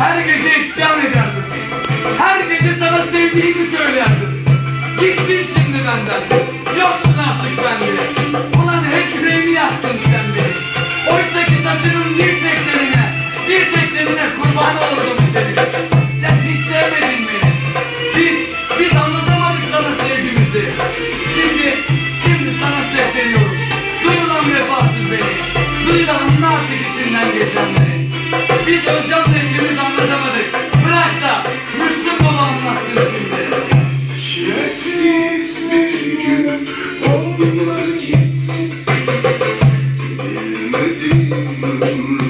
Her gece isyan ederdin. Her gece sana sevdiğimi söylerdim. Gittin şimdi benden. Yoksun artık bende. Thank you.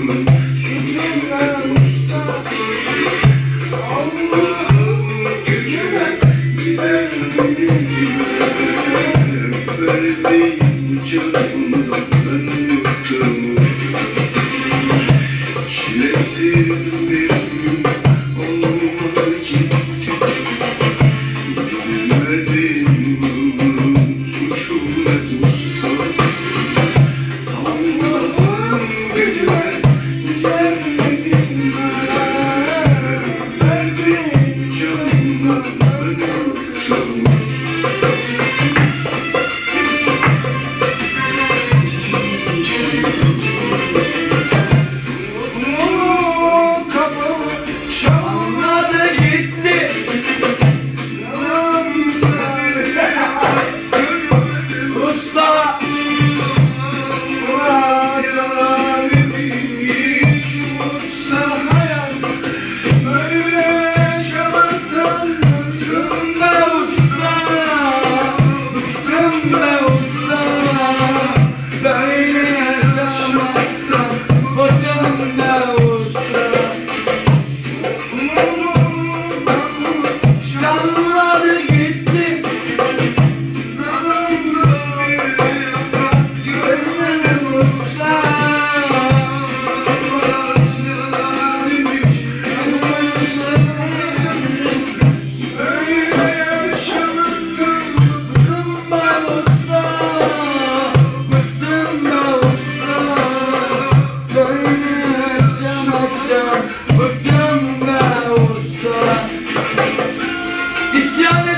close.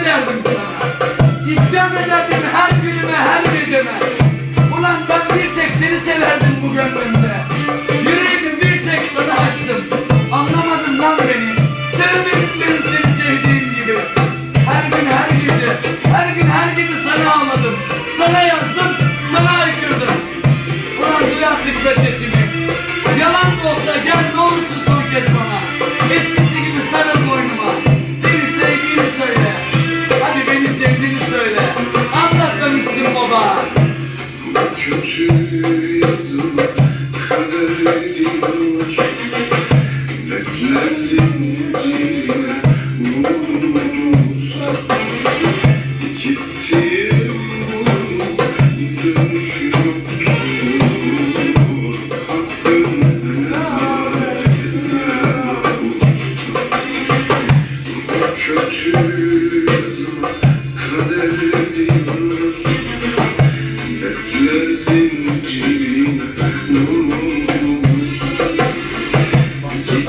ederdim sana. İsyan ederdim her günüme, her geceme. Ulan ben bir tek seni severdim bu gönlümde. kötü yazılı kader diyorlar Bekler zincirine vurulursa Gittiğim bunun dönüşü yok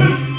Thank you.